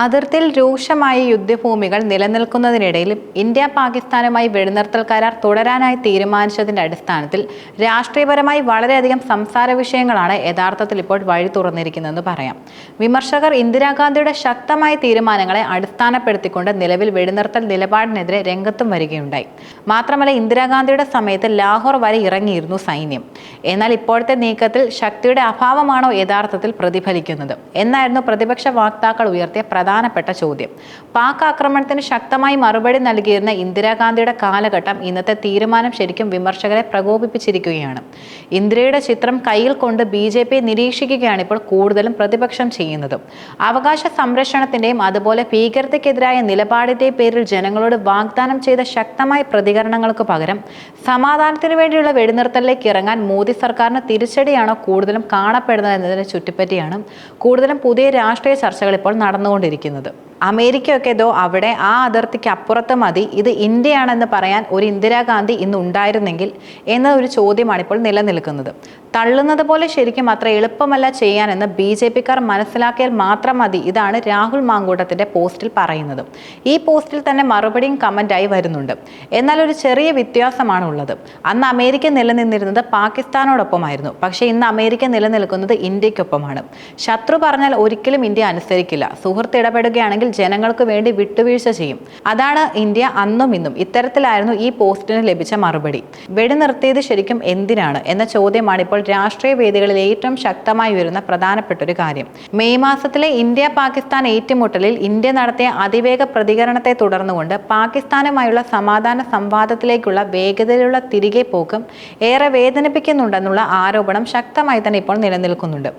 അതിർത്തിയിൽ രൂക്ഷമായ യുദ്ധഭൂമികൾ നിലനിൽക്കുന്നതിനിടയിൽ ഇന്ത്യ പാകിസ്ഥാനുമായി വെടിനിർത്തൽ കരാർ തുടരാനായി തീരുമാനിച്ചതിന്റെ അടിസ്ഥാനത്തിൽ രാഷ്ട്രീയപരമായി വളരെയധികം സംസാര വിഷയങ്ങളാണ് യഥാർത്ഥത്തിൽ ഇപ്പോൾ വഴി തുറന്നിരിക്കുന്നതെന്ന് പറയാം. വിമർശകർ ഇന്ദിരാഗാന്ധിയുടെ ശക്തമായ തീരുമാനങ്ങളെ അടിസ്ഥാനപ്പെടുത്തിക്കൊണ്ട് നിലവിൽ വെടിനിർത്തൽ നിലപാടിനെതിരെ രംഗത്തും വരികയുണ്ടായി. മാത്രമല്ല ഇന്ദിരാഗാന്ധിയുടെ സമയത്ത് ലാഹോർ വരെ ഇറങ്ങിയിരുന്നു സൈന്യം. എന്നാൽ ഇപ്പോഴത്തെ നീക്കത്തിൽ ശക്തിയുടെ അഭാവമാണോ യഥാർത്ഥത്തിൽ പ്രതിഫലിക്കുന്നത്? എന്നായിരുന്നു പ്രതിപക്ഷ വാക്താക്കൾ ഉയർത്തിയ പ്രധാനപ്പെട്ട ചോദ്യം. പാക് ആക്രമണത്തിന് ശക്തമായി മറുപടി നൽകിയിരുന്ന ഇന്ദിരാഗാന്ധിയുടെ കാലഘട്ടം ഇന്നത്തെ തീരുമാനം ശരിക്കും വിമർശകരെ പ്രകോപിപ്പിച്ചിരിക്കുകയാണ്. ഇന്ദിരയുടെ ചിത്രം കയ്യിൽ കൊണ്ട് ബി ജെ പി നിരീക്ഷിക്കുകയാണ് ഇപ്പോൾ കൂടുതലും പ്രതിപക്ഷം ചെയ്യുന്നത്. അവകാശ സംരക്ഷണത്തിന്റെയും അതുപോലെ ഭീകരതയ്ക്കെതിരായ നിലപാടിന്റെയും പേരിൽ ജനങ്ങളോട് വാഗ്ദാനം ചെയ്ത ശക്തമായ പ്രതികരണങ്ങൾക്ക് പകരം സമാധാനത്തിന് വേണ്ടിയുള്ള വെടിനിർത്തലിലേക്ക് ഇറങ്ങാൻ മോദി സർക്കാരിന് തിരിച്ചടിയാണോ കൂടുതലും കാണപ്പെടുന്നത് എന്നതിനെ ചുറ്റിപ്പറ്റിയാണ് കൂടുതലും പുതിയ രാഷ്ട്രീയ ചർച്ചകൾ ഇപ്പോൾ നടന്നുകൊണ്ടിരിക്കുന്നത്. സംസ്കരിക്കുന്നത് അമേരിക്കയൊക്കെ ഇതോ അവിടെ ആ അതിർത്തിക്ക് അപ്പുറത്ത് മതി. ഇത് ഇന്ത്യയാണെന്ന് പറയാൻ ഒരു ഇന്ദിരാഗാന്ധി ഇന്ന് ഉണ്ടായിരുന്നെങ്കിൽ എന്ന ഒരു ചോദ്യമാണ് ഇപ്പോൾ നിലനിൽക്കുന്നത്. തള്ളുന്നത് പോലെ ശരിക്കും അത്ര എളുപ്പമല്ല ചെയ്യാനെന്ന് ബി ജെ പിക്കാർ മനസ്സിലാക്കിയാൽ മാത്രം മതി. ഇതാണ് രാഹുൽ മാങ്കൂട്ടത്തിന്റെ പോസ്റ്റിൽ പറയുന്നത്. ഈ പോസ്റ്റിൽ തന്നെ മറുപടിയും കമന്റായി വരുന്നുണ്ട്. എന്നാൽ ഒരു ചെറിയ വ്യത്യാസമാണ് ഉള്ളത്. അന്ന് അമേരിക്ക നിലനിന്നിരുന്നത് പാകിസ്ഥാനോടൊപ്പമായിരുന്നു. പക്ഷേ ഇന്ന് അമേരിക്ക നിലനിൽക്കുന്നത് ഇന്ത്യക്കൊപ്പമാണ്. ശത്രു പറഞ്ഞാൽ ഒരിക്കലും ഇന്ത്യ അനുസരിക്കില്ല. സുഹൃത്ത് ഇടപെടുകയാണെങ്കിൽ ജനങ്ങൾക്ക് വേണ്ടി വിട്ടുവീഴ്ച ചെയ്യും. അതാണ് ഇന്ത്യ അന്നും ഇന്നും. ഇത്തരത്തിലായിരുന്നു ഈ പോസ്റ്റിന് ലഭിച്ച മറുപടി. വെടിനിർത്തിയത് ശരിക്കും എന്തിനാണ് എന്ന ചോദ്യമാണ് ഇപ്പോൾ രാഷ്ട്രീയ വേദികളിൽ ഏറ്റവും ശക്തമായി വരുന്ന പ്രധാനപ്പെട്ട ഒരു കാര്യം. മെയ് മാസത്തിലെ ഇന്ത്യ പാകിസ്ഥാൻ ഏറ്റുമുട്ടലിൽ ഇന്ത്യ നടത്തിയ അതിവേഗ പ്രതികരണത്തെ തുടർന്നുകൊണ്ട് പാകിസ്ഥാനുമായുള്ള സമാധാന സംവാദത്തിലേക്കുള്ള വേഗതയിലുള്ള തിരികെ പോക്കും ഏറെ വേദനിപ്പിക്കുന്നുണ്ടെന്നുള്ള ആരോപണം ശക്തമായി തന്നെ ഇപ്പോൾ നിലനിൽക്കുന്നുണ്ട്.